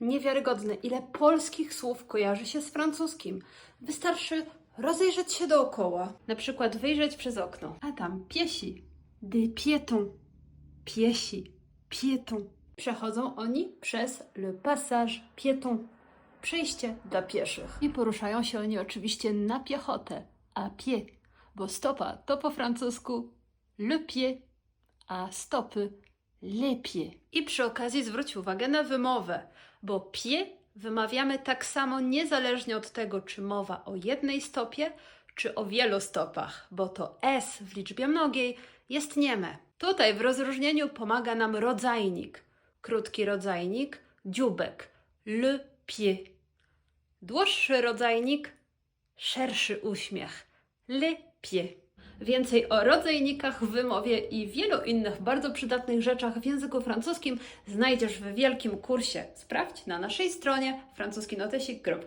Niewiarygodne, ile polskich słów kojarzy się z francuskim. Wystarczy rozejrzeć się dookoła. Na przykład wyjrzeć przez okno. A tam piesi. Des piétons. Piesi. Piétons. Przechodzą oni przez le passage piéton. Przejście dla pieszych. I poruszają się oni oczywiście na piechotę. A pied. Bo stopa to po francusku le pied, a stopy les pieds. I przy okazji zwróć uwagę na wymowę, bo pied wymawiamy tak samo niezależnie od tego, czy mowa o jednej stopie, czy o wielu stopach, bo to S w liczbie mnogiej jest nieme. Tutaj w rozróżnieniu pomaga nam rodzajnik. Krótki rodzajnik, dziubek, le pied. Dłuższy rodzajnik, szerszy uśmiech, le pied. Więcej o rodzajnikach wymowie i wielu innych bardzo przydatnych rzeczach w języku francuskim znajdziesz w wielkim kursie. Sprawdź na naszej stronie francuskinotesik.pl